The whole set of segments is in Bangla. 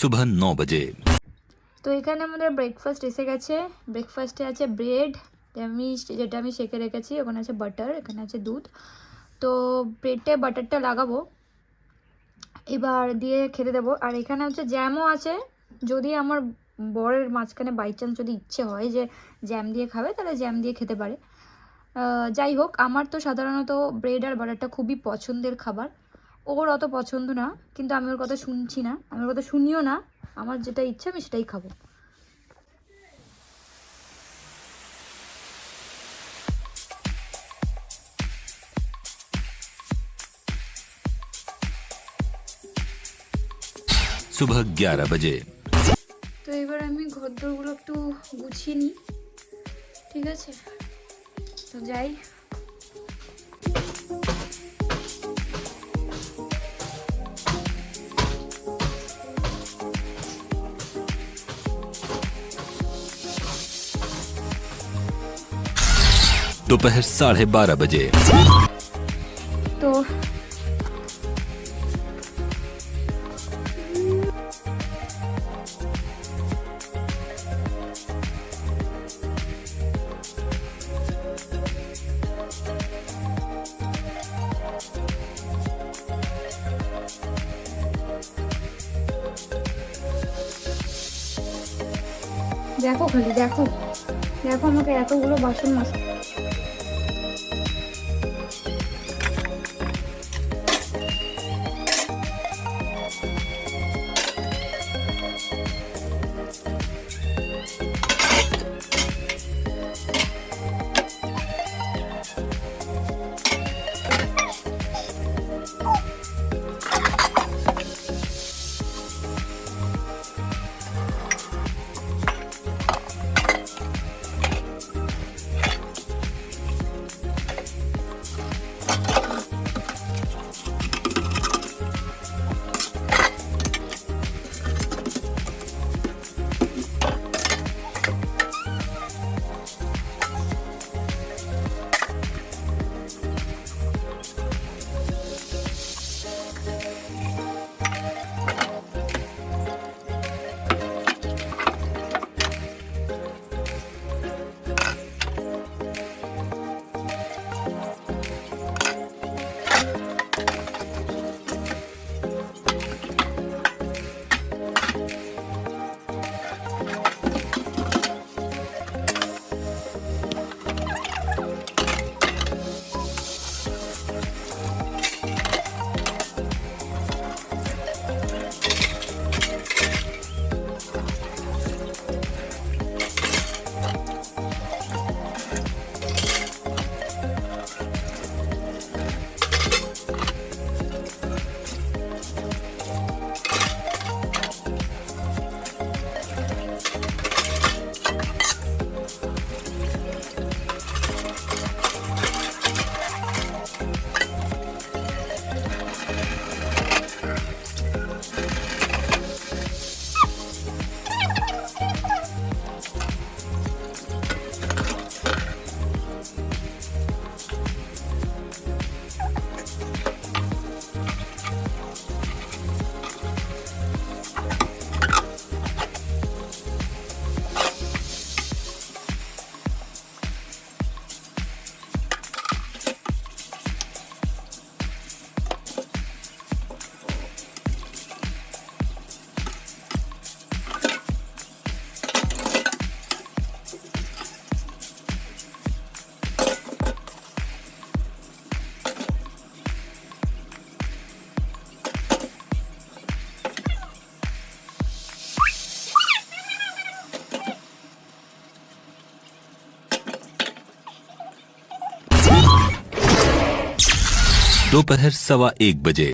सुबह नौ बजे তো এখানে আমাদের ব্রেকফাস্ট এসে গেছে ব্রেকফাস্টে আছে ব্রেড আমি যেটা আমি সেঁকে রেখেছি ওখানে আছে বাটার এখানে আছে দুধ তো ব্রেডে বাটারটা লাগাবো এবার দিয়ে খেতে দেবো আর এখানে হচ্ছে জ্যামও আছে যদি আমার বরের মাঝখানে বাই চান্স যদি ইচ্ছে হয় যে জ্যাম দিয়ে খাবে তাহলে জ্যাম দিয়ে খেতে পারে আহ, যাই হোক আমার তো সাধারণত ব্রেড আর বাটারটা খুবই পছন্দের খাবার ওর অত পছন্দ না কিন্তু আমি ওর কথা শুনছি না আমি ওর কথা শুনিও না আমার যেটা ইচ্ছা আমি সেটাই খাব। বাজে তো এবার আমি ঘরদোরগুলো একটু গুছিয়ে নিই ঠিক আছে? তো যাই दोपहर साढ़े बारह बजे তো দেখো খালি দেখো দেখো আমাকে এতগুলো বাসন মাছ दोपहर सवा एक बजे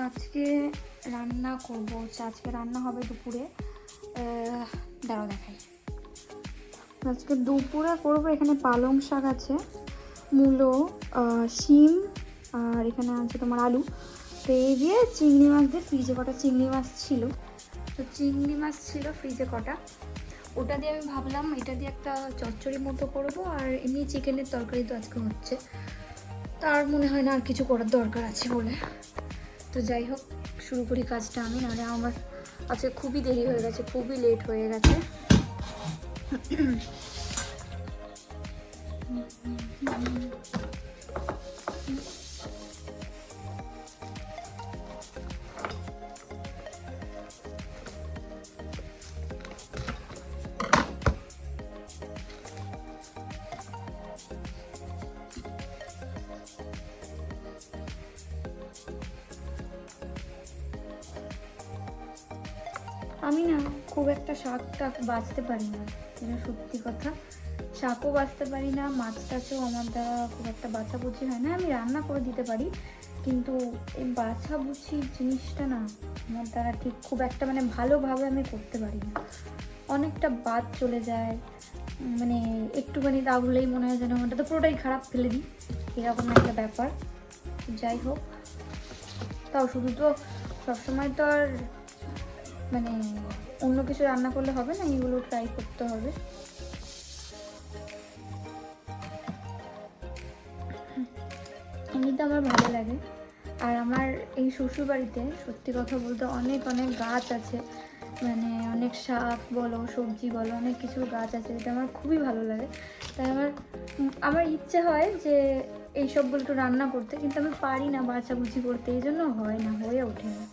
আজকে রান্না করব হচ্ছে আজকে রান্না হবে দুপুরে আহ, দাঁড়াও দেখাই আজকে দুপুরে করব এখানে পালং শাক আছে মূলো আহ, শিম আর এখানে আছে তোমার আলু তো এই দিয়ে চিংড়ি মাছ দিয়ে ফ্রিজে কটা চিংড়ি মাছ ছিল তো চিংড়ি মাছ ছিল ফ্রিজে কটা ওটা দিয়ে আমি ভাবলাম এটা দিয়ে একটা চচ্চড়ি মতো করব আর এমনি চিকেনের তরকারি তো আজকে হচ্ছে তার মনে হয় না আর কিছু করার দরকার আছে বলে। তো যাই হোক, শুরু করি কাজটা আমি, নাহলে আমার আজকে খুবই দেরি হয়ে গেছে, খুবই লেট হয়ে গেছে। আমি না খুব একটা শাক টাক বাঁচতে পারি না, এটা সত্যি কথা। শাকও বাঁচতে পারি না মাছ টাছও আমার দ্বারা খুব একটা বাছাবুচি হয় না। আমি রান্না করে দিতে পারি, কিন্তু এই বাছাবুচি জিনিসটা না আমার দ্বারা ঠিক খুব একটা মানে ভালোভাবে আমি করতে পারি না। অনেকটা বাদ চলে যায় মানে একটুখানি দাগ হলেই মনে হয় যেন ওটা তো পুরোটাই খারাপ ফেলে দিই, এরকম একটা ব্যাপার। যাই হোক, তাও শুধু তো সবসময় তো আর মানে অন্য কিছু রান্না করলে হবে না? এইগুলো ট্রাই করতে হবে। এমনিতে আমার ভালো লাগে। আর আমার এই শ্বশুর বাড়িতে সত্যি কথা বলতে অনেক অনেক গাছ আছে। মানে অনেক শাক বলো, সবজি বলো, অনেক কিছু গাছ আছে যেটা আমার খুবই ভালো লাগে। তাই আমার আমার ইচ্ছে হয় যে এই সবগুলো একটু রান্না করতে, কিন্তু আমি পারি না বাছাবুচি করতে, এই জন্য হয় না, হয়ে ওঠে না।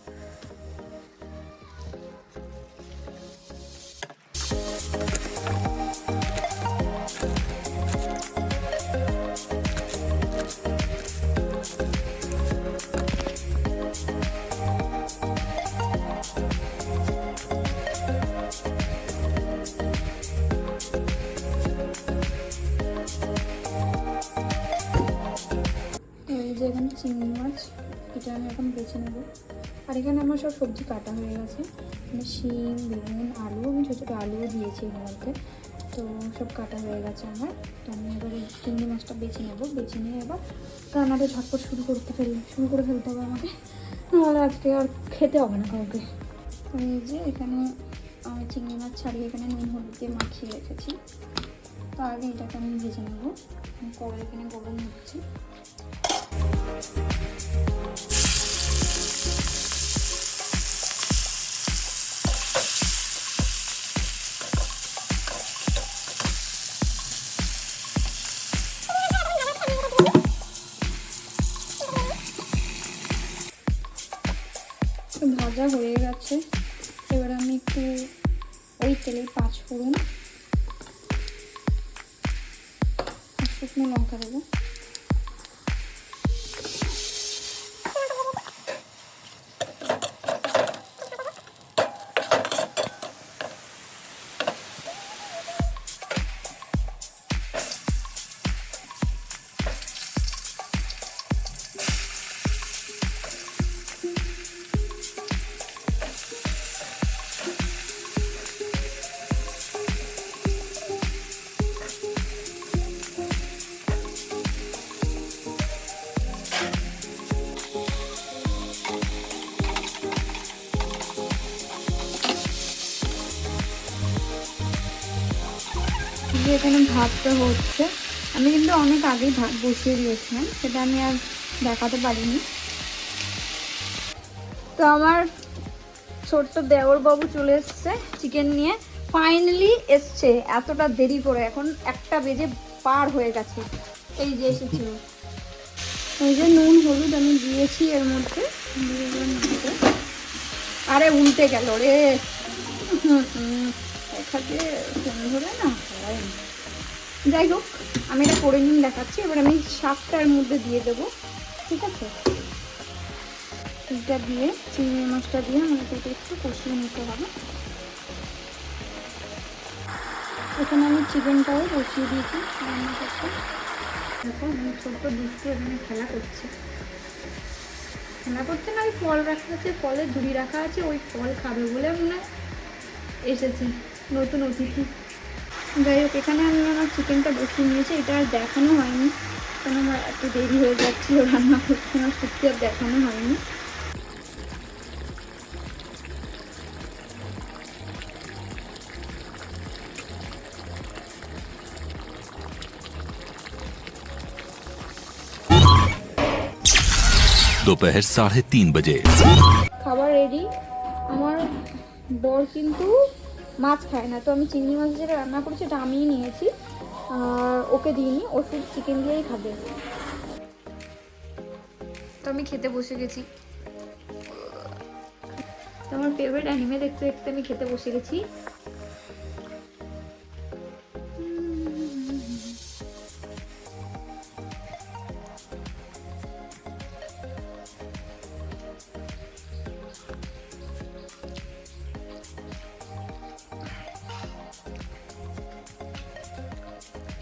আমি এখন বেছে নেব। আর এখানে আমার সব সবজি কাটা হয়ে গেছে। মানে শিম, বেগুন, আলু, আমি ছোটো ছোটো আলুও দিয়েছি এর মধ্যে। তো সব কাটা হয়ে গেছে আমার। তো আমি এবার চিংড়ি মাছটা বেছে নেব। বেছে নিয়ে এবার রান্নাটা ঝটপট শুরু করতে ফেলি। শুরু করে ফেলতে হবে আমাকে। নাহলে আজকে আর খেতে হবে না কাউকে। এই যে এখানে আমি চিংড়ি মাছ ছাড়িয়ে এখানে নুন, হলুদ দিয়ে মাখিয়ে রেখেছি। তো আগে এটাকে আমি ভেজে নেব। কড়াই এখানে গরম হচ্ছে। ভাজা হয়ে গেছে। এবার আমি একটু ওই তেলেই পাঁচ ফোড়ন শুকনো লঙ্কা দেবো। এখানে ভাতটা হচ্ছে। আমি কিন্তু অনেক আগেই ভাত বসিয়ে দিয়েছিলাম, সেটা আমি আর দেখাতে পারিনি। তো আমার ছোট্ট দেওর বাবু চলে এসছে চিকেন নিয়ে। ফাইনালি এসছে, এতটা দেরি করে। এখন একটা বেজে পার হয়ে গেছে। এই যে এসেছিল। এই যে নুন, হলুদ আমি দিয়েছি এর মধ্যে। আরে উল্টে গেল রে। এখানে ফোন ধরে না। যাই হোক, আমি এটা করে নিয়ে দেখাচ্ছি। এবার আমি শাকটার মধ্যে দিয়ে দেবো। ঠিক আছে? এটা দিয়ে, চিংড়ি মাছটা দিয়ে আমাকে এটা একটু কষিয়ে নিতে হবে। এখানে আমি চিকেনটাও বসিয়ে দিয়েছি রান্না করতে। দেখো আমার ছোট্ট দুষ্টু এখানে খেলা করছে। খেলা করছে না, ওই ফল রাখা আছে ফলের ঝুড়ি রাখা আছে, ওই ফল খাবে বলে হয় এসেছে। নতুন অতিথি। যাই হোক এখানে আমি আমার চিকেনটা বসিয়ে নিয়েছি এটা আর দেখানো হয়নি কারণ আমার এত দেরি হয়ে যাচ্ছিল রান্না করতে আমার সত্যি আর দেখানো হয়নি दोपहर साढ़े तीन बजे খাবার রেডি আমার বর কিন্তু মাছ খায় না। তো আমি চিংড়ি মাছ যেটা রান্না করেছি সেটা আমিই নিয়েছি। ওকে ওকে দিইনি, ও শুধু চিকেন দিয়েই খাবে। তো আমি খেতে বসে গেছি। তো আমার ফেভারিট অ্যানিমে দেখতে দেখতে আমি খেতে বসে গেছি।